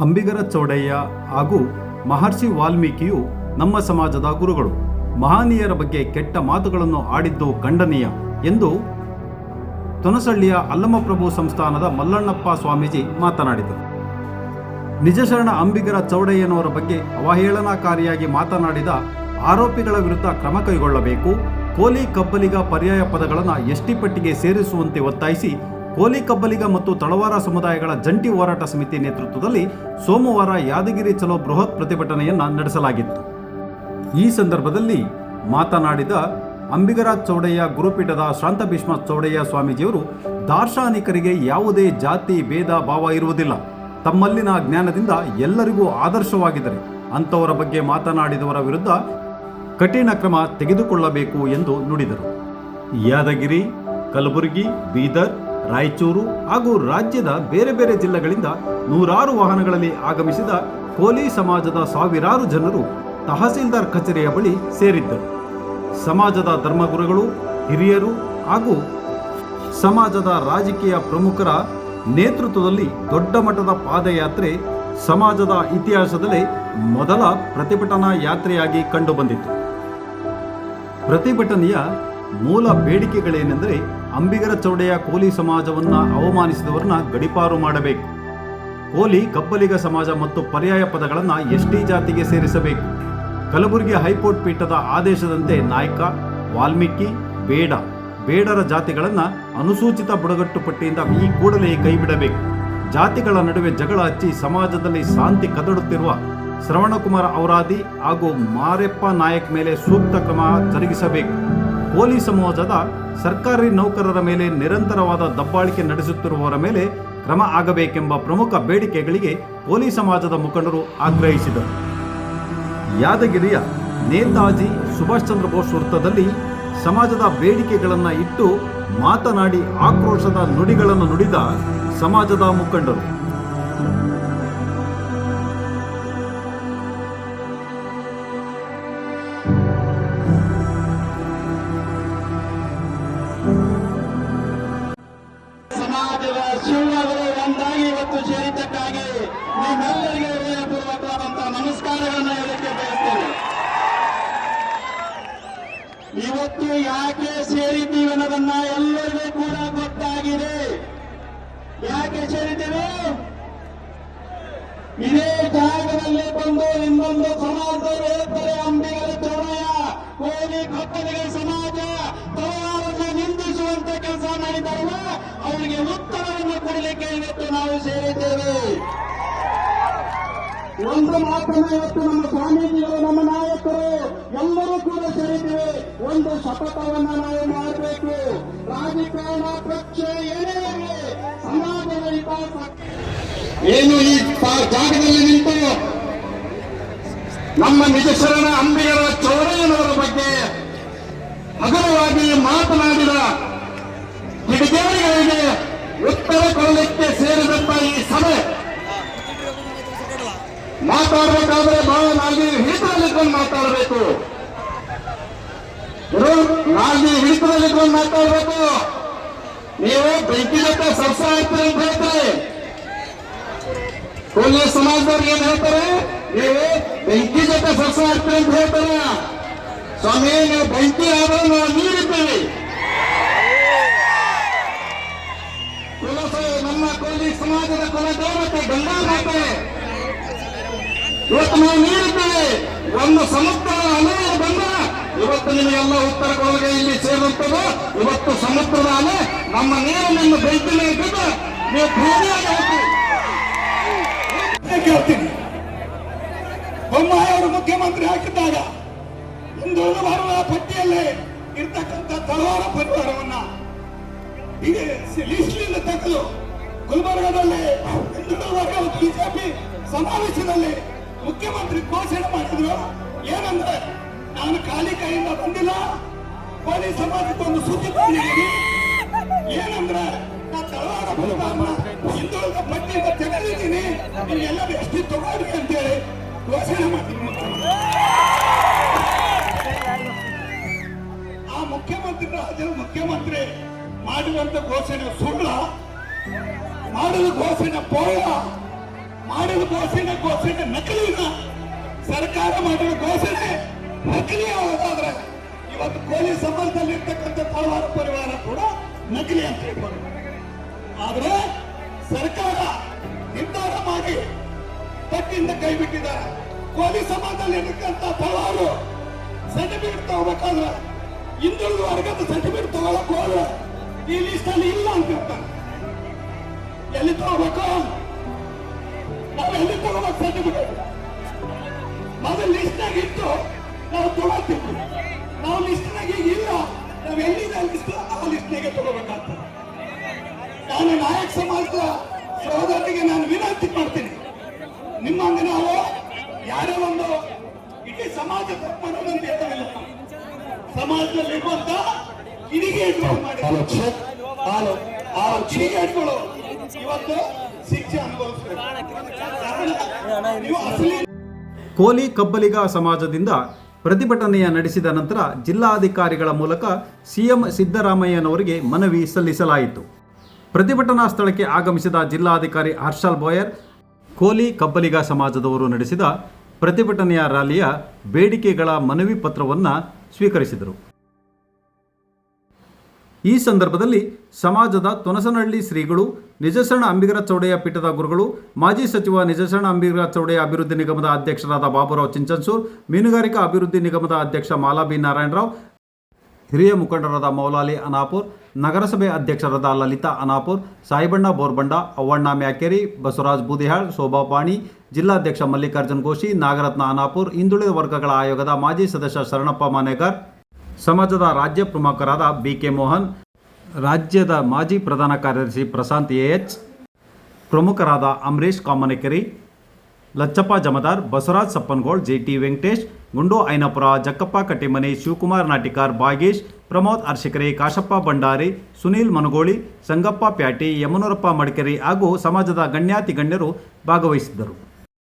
ಅಂಬಿಗರ ಚೌಡಯ್ಯ ಹಾಗೂ ಮಹರ್ಷಿ ವಾಲ್ಮೀಕಿಯು ನಮ್ಮ ಸಮಾಜದ ಗುರುಗಳು. ಮಹನೀಯರ ಬಗ್ಗೆ ಕೆಟ್ಟ ಮಾತುಗಳನ್ನು ಆಡಿದ್ದು ಖಂಡನೀಯ ಎಂದು ತೊನಸಳ್ಳಿಯ ಅಲ್ಲಮಪ್ರಭು ಸಂಸ್ಥಾನದ ಮಲ್ಲಣ್ಣಪ್ಪ ಸ್ವಾಮೀಜಿ ಮಾತನಾಡಿದರು. ನಿಜಶರಣ ಅಂಬಿಗರ ಚೌಡಯ್ಯನವರ ಬಗ್ಗೆ ಅವಹೇಳನಕಾರಿಯಾಗಿ ಮಾತನಾಡಿದ ಆರೋಪಿಗಳ ವಿರುದ್ಧ ಕ್ರಮ ಕೈಗೊಳ್ಳಬೇಕು, ಕೋಲಿ ಕಬ್ಬಲಿಗ ಪರ್ಯಾಯ ಪದಗಳನ್ನು ಎಷ್ಟಿಪಟ್ಟಿಗೆ ಸೇರಿಸುವಂತೆ ಒತ್ತಾಯಿಸಿ ಕೋಲಿ ಕಬ್ಬಲಿಗ ಮತ್ತು ತಳವಾರ ಸಮುದಾಯಗಳ ಜಂಟಿ ಹೋರಾಟ ಸಮಿತಿ ನೇತೃತ್ವದಲ್ಲಿ ಸೋಮವಾರ ಯಾದಗಿರಿ ಚಲೋ ಬೃಹತ್ ಪ್ರತಿಭಟನೆಯನ್ನು ನಡೆಸಲಾಗಿತ್ತು. ಈ ಸಂದರ್ಭದಲ್ಲಿ ಮಾತನಾಡಿದ ಅಂಬಿಗರಾಜ್ ಚೌಡಯ್ಯ ಗುರುಪೀಠದ ಶಾಂತ ಭೀಷ್ಮ ಚೌಡಯ್ಯ ಸ್ವಾಮೀಜಿಯವರು, ದಾರ್ಶನಿಕರಿಗೆ ಯಾವುದೇ ಜಾತಿ ಭೇದ ಭಾವ ಇರುವುದಿಲ್ಲ. ತಮ್ಮಲ್ಲಿನ ಜ್ಞಾನದಿಂದ ಎಲ್ಲರಿಗೂ ಆದರ್ಶವಾಗಿದ್ದರೆ ಅಂಥವರ ಬಗ್ಗೆ ಮಾತನಾಡಿದವರ ವಿರುದ್ಧ ಕಠಿಣ ಕ್ರಮ ತೆಗೆದುಕೊಳ್ಳಬೇಕು ಎಂದು ನುಡಿದರು. ಯಾದಗಿರಿ, ಕಲಬುರಗಿ, ಬೀದರ್ ರಾಯಚೂರು ಹಾಗೂ ರಾಜ್ಯದ ಬೇರೆ ಬೇರೆ ಜಿಲ್ಲೆಗಳಿಂದ ನೂರಾರು ವಾಹನಗಳಲ್ಲಿ ಆಗಮಿಸಿದ ಕೋಲಿ ಸಮಾಜದ ಸಾವಿರಾರು ಜನರು ತಹಸೀಲ್ದಾರ್ ಕಚೇರಿಯ ಬಳಿ ಸೇರಿದ್ದರು. ಸಮಾಜದ ಧರ್ಮಗುರುಗಳು, ಹಿರಿಯರು ಹಾಗೂ ಸಮಾಜದ ರಾಜಕೀಯ ಪ್ರಮುಖರ ನೇತೃತ್ವದಲ್ಲಿ ದೊಡ್ಡ ಮಟ್ಟದ ಪಾದಯಾತ್ರೆ ಸಮಾಜದ ಇತಿಹಾಸದಲ್ಲಿ ಮೊದಲ ಪ್ರತಿಭಟನಾ ಯಾತ್ರೆಯಾಗಿ ಕಂಡುಬಂದಿತ್ತು ಪ್ರತಿಭಟನೆಯ ಮೂಲ ಬೇಡಿಕೆಗಳೇನೆಂದರೆ ಅಂಬಿಗರ ಚೌಡೆಯ ಕೋಲಿ ಸಮಾಜವನ್ನ ಅವಮಾನಿಸಿದವರನ್ನ ಗಡಿಪಾರು ಮಾಡಬೇಕು. ಕೋಲಿ ಕಬ್ಬಲಿಗ ಸಮಾಜ ಮತ್ತು ಪರ್ಯಾಯ ಪದಗಳನ್ನು ಎಸ್ಟಿ ಜಾತಿಗೆ ಸೇರಿಸಬೇಕು. ಕಲಬುರಗಿ ಹೈಕೋರ್ಟ್ ಪೀಠದ ಆದೇಶದಂತೆ ನಾಯಕ, ವಾಲ್ಮೀಕಿ, ಬೇಡ, ಬೇಡರ ಜಾತಿಗಳನ್ನು ಅನುಸೂಚಿತ ಬುಡಗಟ್ಟು ಪಟ್ಟಿಯಿಂದ ಈ ಕೂಡಲೇ ಕೈಬಿಡಬೇಕು. ಜಾತಿಗಳ ನಡುವೆ ಜಗಳ ಹಚ್ಚಿ ಸಮಾಜದಲ್ಲಿ ಶಾಂತಿ ಕದಡುತ್ತಿರುವ ಶ್ರವಣಕುಮಾರ ಔರಾದಿ ಹಾಗೂ ಮಾರೆಪ್ಪ ನಾಯಕ್ ಮೇಲೆ ಸೂಕ್ತ ಕ್ರಮ ಜರುಗಿಸಬೇಕು. ಕೋಲಿ ಸಮಾಜದ ಸರ್ಕಾರಿ ನೌಕರರ ಮೇಲೆ ನಿರಂತರವಾದ ದಬ್ಬಾಳಿಕೆ ನಡೆಸುತ್ತಿರುವವರ ಮೇಲೆ ಕ್ರಮ ಆಗಬೇಕೆಂಬ ಪ್ರಮುಖ ಬೇಡಿಕೆಗಳಿಗೆ ಕೋಲಿ ಸಮಾಜದ ಮುಖಂಡರು ಆಗ್ರಹಿಸಿದರು. ಯಾದಗಿರಿಯ ನೇತಾಜಿ ಸುಭಾಷ್ ಚಂದ್ರ ಬೋಸ್ ವೃತ್ತದಲ್ಲಿ ಸಮಾಜದ ಬೇಡಿಕೆಗಳನ್ನು ಇಟ್ಟು ಮಾತನಾಡಿ ಆಕ್ರೋಶದ ನುಡಿಗಳನ್ನು ನುಡಿದ ಸಮಾಜದ ಮುಖಂಡರು. ಇವತ್ತು ಯಾಕೆ ಸೇರಿದ್ದೀವಿ ಅನ್ನೋದನ್ನ ಎಲ್ಲರಿಗೂ ಕೂಡ ಗೊತ್ತಾಗಿದೆ. ಯಾಕೆ ಸೇರಿದ್ದೀವಿ ಇದೇ ಜಾಗದಲ್ಲಿ ಬಂದು ಇನ್ನೊಂದು ಸಮಾಜದವರು ಹೇಳ್ತಾರೆ ಅಂಬಿಗರ ಚೌಡಯ್ಯ ಕೋಲಿ ಕಪ್ಪಲಿಗ ಸಮಾಜ ತಲವಾರನ್ನು ನಿಂದಿಸುವಂತ ಕೆಲಸ ಮಾಡಿದಾರಲ್ಲ ಅವರಿಗೆ ಉತ್ತರವನ್ನು ಕೊಡಲಿಕ್ಕೆ ಇವತ್ತು ನಾವು ಸೇರಿದ್ದೇವೆ. ಒಂದು ಮಾತನ್ನ ಇವತ್ತು ನಮ್ಮ ಸ್ವಾಮೀಜಿಗಳು, ನಮ್ಮ ನಾಯಕರು ಎಲ್ಲರೂ ಕೂಡ ಸೇರಿದ್ದೇವೆ. ಒಂದು ಶಪಥವನ್ನ ನಾವು ಮಾಡಬೇಕು. ರಾಜಕಾರಣ ಪಕ್ಷ ಏನೇ ಸಮಾಜದ ವಿಕಾಸ ಏನು ಈ ಜಾಗದಲ್ಲಿ ನಿಂತು ನಮ್ಮ ನಿಜಶರಣ ಅಂಬಿಗರ ಚೌಡಯ್ಯನವರ ಬಗ್ಗೆ ಹಗುರವಾಗಿ ಮಾತನಾಡಿದ ಕಿಡಿಗೇಡಿಗಳಿಗೆ ಉತ್ತರ ಕೊಡಲಿಕ್ಕೆ ಮಾತಾಡಬೇಕಾದ್ರೆ ಬಹಳ ನಾಲ್ಗೆ ಹಿಡಿತದಲ್ಲಿಟ್ಕೊಂಡು ಮಾತಾಡಬೇಕು. ಗುರು ನಾಲ್ಗೆ ಹಿಡಿತದಲ್ಲಿಟ್ಕೊಂಡು ಮಾತಾಡಬೇಕು. ನೀವು ಬೆಂಕಿ ಜೊತೆ ಸರ್ಸ ಆಗ್ತೀರಿ ಅಂತ ಹೇಳ್ತಾರೆ. ಕೊಲ್ಲಿ ಸಮಾಜದವ್ರು ಏನ್ ಹೇಳ್ತಾರೆ? ನೀವು ಬೆಂಕಿ ಜೊತೆ ಸರ್ಸ ಆಗ್ತೀರಿ ಅಂತ ಹೇಳ್ತಾರೆ. ಸ್ವಾಮಿ, ನೀವು ಬೆಂಕಿ ಆದ್ರೆ ನಿಮಗೆಲ್ಲ ಉತ್ತರ ಕೊಡಗೆ ಇಲ್ಲಿ ಇವತ್ತು ಸಮುದ್ರದ ಅಲೆ ನಮ್ಮ ನೀರು ನಿಮ್ಮ ಬೆಂಕಿ ಮೇಲೆ ಬಿದ್ದು ನೀವು ಭೂಮಿಯಾಗಿ ಕೇಳ್ತೀನಿ ಬೊಮ್ಮಾಯಿ ಅವರು ಮುಖ್ಯಮಂತ್ರಿ ಹಾಕಿದ್ದಾಗ, ಹಿಂದುಳಿದ ಬರುವ ಪಟ್ಟಿಯಲ್ಲಿ ಇರ್ತಕ್ಕಂಥ ತಳವಾರ ಪರಿವಾರವನ್ನ ಲಿಸ್ಟ್ನಿಂದ ತೆಗೆದು ಗುಲ್ಬರ್ಗದಲ್ಲಿ ಹಿಂದುಳಿದ ವರ್ಗ ಬಿಜೆಪಿ ಸಮಾವೇಶದಲ್ಲಿ ಮುಖ್ಯಮಂತ್ರಿ ಘೋಷಣೆ ನಾನು ಖಾಲಿ ಕೈಯಿಂದ ಬಂದಿಲ್ಲ. ಕೋಲಿ ಸಮಾಜಕ್ಕೆ ಒಂದು ಸುದ್ದಿ ಕೊಟ್ಟಿದ್ದೀನಿ ಏನಂದ್ರೆ ನಾ ತಳವಾರ ಪರಿವಾರನ ಹಿಂದುಳಿದ ಪಟ್ಟಿಯಿಂದ ತೆಗೆದಿದ್ದೀನಿ. ನೀವೆಲ್ಲರೂ ಎಷ್ಟು ತಗೊಳ್ಳಿ ಅಂತೇಳಿ ಘೋಷಣೆ ಮಾಡ್ತೀನಿ. ಆ ಮುಖ್ಯಮಂತ್ರಿ, ರಾಜ್ಯದ ಮುಖ್ಯಮಂತ್ರಿ ಮಾಡಿರುವಂತ ಘೋಷಣೆ ಸುಳ್ಳ. ಮಾಡಿದ ಘೋಷಣೆ ಪೌಳ ಮಾಡಿದ ಘೋಷಣೆ ಘೋಷಣೆ ನಕಲಿನ. ಸರ್ಕಾರ ಮಾಡಿದ ಘೋಷಣೆ ನಕಲಿ ಆಗೋದಾದ್ರೆ ಇವತ್ತು ಕೋಲಿ ಸಮಾಜದಲ್ಲಿ ಇರ್ತಕ್ಕಂಥ ತಳವಾರ ಪರಿವಾರ ಕೂಡ ನಕಲಿ ಅಂತ ಹೇಳ್ಬೋದು. ಆದ್ರೆ ಸರ್ಕಾರ ನಿರ್ಧಾರ ಮಾಡಿ ಪಟ್ಟಿಯಿಂದ ಕೈ ಬಿಟ್ಟಿದ್ದಾರೆ. ಕೋಲಿ ಸಮಾಜದಲ್ಲಿ ಇರ್ತಕ್ಕಂಥ ಪರವಾರು ಸರ್ಟಿಫಿಕೇಟ್ ತಗೋಬೇಕಾದ್ರೆ ಹಿಂದುಳಿದ ವರ್ಗದ ಸರ್ಟಿಫಿಕೇಟ್ ತಗೊಳಕ್ ಹೋದ್ರೆ ಈ ಲಿಸ್ಟ್ ಅಲ್ಲಿ ಇಲ್ಲ ಅಂತ ಹೇಳ್ತಾರೆ. ಎಲ್ಲಿ ತಗೋಬೇಕು? ನಾವು ಎಲ್ಲಿ ತಗೋಬೇಕು ಸರ್ಟಿಫಿಕೇಟ್ ಮೊದಲು ಲಿಸ್ಟ್ ಇತ್ತು ನಾವು ತೊಗೊಳ್ತಿದ್ವಿ ನಾವು ಲಿಸ್ಟ್ನಾಗ ಇಲ್ಲ ನಾವು ಎಲ್ಲಿದೆ ಲಿಸ್ಟ್ ಆ ಲಿಸ್ಟ್ನಾಗೆ ತಗೋಬೇಕಾಗ್ತದೆ ನಾನು ನಾಯಕ ಸಮಾಜದ ಸಹೋದರರಿಗೆ ನಾನು ವಿನಂತಿ ಮಾಡ್ತೀನಿ ನಿಮ್ಮ ಹಂಗೆ ನಾವು ಯಾರೇ ಒಂದು ಇಡೀ ಸಮಾಜ ತಪ್ಪನ್ನು ಹೇಳ್ತಾವಿಲ್ಲ ಸಮಾಜದಲ್ಲಿ ಇರುವಂತ ಕಿಡಿಗೇಟ್ಗಳು ಮಾಡಿ ಆ ಕಿಡಿಗೇಟ್ಗಳು ಇವತ್ತು ಶಿಕ್ಷೆ ಅನುಭವಿಸಬೇಕು ಕೋಲಿ ಕಬ್ಬಲಿಗ ಸಮಾಜದಿಂದ ಪ್ರತಿಭಟನೆಯ ನಡೆಸಿದ ನಂತರ ಜಿಲ್ಲಾಧಿಕಾರಿಗಳ ಮೂಲಕ ಸಿಎಂ ಸಿದ್ದರಾಮಯ್ಯನವರಿಗೆ ಮನವಿ ಸಲ್ಲಿಸಲಾಯಿತು. ಪ್ರತಿಭಟನಾ ಸ್ಥಳಕ್ಕೆ ಆಗಮಿಸಿದ ಜಿಲ್ಲಾಧಿಕಾರಿ ಹರ್ಷಲ್ ಬೋಯರ್ ಕೋಲಿ ಕಬ್ಬಲಿಗ ಸಮಾಜದವರು ನಡೆಸಿದ ಪ್ರತಿಭಟನೆಯ ರ್ಯಾಲಿಯ ಬೇಡಿಕೆಗಳ ಮನವಿ ಪತ್ರವನ್ನು ಸ್ವೀಕರಿಸಿದರು. ಈ ಸಂದರ್ಭದಲ್ಲಿ ಸಮಾಜದ ತೊನಸನಹಳ್ಳಿ ಶ್ರೀಗಳು ನಿಜಶರಣ ಅಂಬಿಗರ ಚೌಡೆಯ ಪೀಠದ ಗುರುಗಳು, ಮಾಜಿ ಸಚಿವ ನಿಜಶರಣ ಅಂಬಿಗರ ಚೌಡಯ್ಯ ಅಭಿವೃದ್ಧಿ ನಿಗಮದ ಅಧ್ಯಕ್ಷರಾದ ಬಾಬುರಾವ್ ಚಿಂಚನ್ಸೂರ್, ಮೀನುಗಾರಿಕಾ ಅಭಿವೃದ್ಧಿ ನಿಗಮದ ಅಧ್ಯಕ್ಷ ಮಾಲಾಬಿ ನಾರಾಯಣರಾವ್, ಹಿರಿಯ ಮುಖಂಡರಾದ ಮೌಲಾಲಿ ಅನಾಪುರ್, ನಗರಸಭೆ ಅಧ್ಯಕ್ಷರಾದ ಲಲಿತಾ ಅನಾಪುರ್, ಸಾಯಿಬಣ್ಣ ಬೋರ್ಬಂಡ, ಅವ್ವಣ್ಣ ಮ್ಯಾಕೇರಿ, ಬಸವರಾಜ್ ಬೂದಿಹಾಳ್, ಶೋಭಾ ಪಾಣಿ, ಜಿಲ್ಲಾಧ್ಯಕ್ಷ ಮಲ್ಲಿಕಾರ್ಜುನ್ ಗೋಶಿ ನಾಗರತ್ನ ಅನಾಪುರ್, ಹಿಂದುಳಿದ ವರ್ಗಗಳ ಆಯೋಗದ ಮಾಜಿ ಸದಸ್ಯ ಶರಣಪ್ಪ ಮಾನೇಕರ್ ಸಮಾಜದ ರಾಜ್ಯ ಪ್ರಮುಖರಾದ ಬಿ ಕೆ ಮೋಹನ್, ರಾಜ್ಯದ ಮಾಜಿ ಪ್ರಧಾನ ಕಾರ್ಯದರ್ಶಿ ಪ್ರಶಾಂತ್ ಎಚ್, ಪ್ರಮುಖರಾದ ಅಮರೀಶ್ ಕಾಮನಕೆರೆ, ಲಚ್ಚಪ್ಪ ಜಮದಾರ್, ಬಸವರಾಜ್ ಸಪ್ಪನಗೋಳ್ ಜೆ ಟಿ ವೆಂಕಟೇಶ್, ಗುಂಡು ಐನಪುರ, ಜಕ್ಕಪ್ಪ ಕಟ್ಟಿಮನಿ, ಶಿವಕುಮಾರ್ ನಾಟಿಕಾರ್ ಬಾಗೇಶ್, ಪ್ರಮೋದ್ ಅರ್ಶಿಕರಿ, ಕಾಶಪ್ಪ ಭಂಡಾರಿ, ಸುನೀಲ್ ಮನಗೋಳಿ, ಸಂಗಪ್ಪ ಪ್ಯಾಟಿ, ಯಮನೂರಪ್ಪ ಮಡಿಕೇರಿ ಹಾಗೂ ಸಮಾಜದ ಗಣ್ಯಾತಿ ಗಣ್ಯರು ಭಾಗವಹಿಸಿದ್ದರು.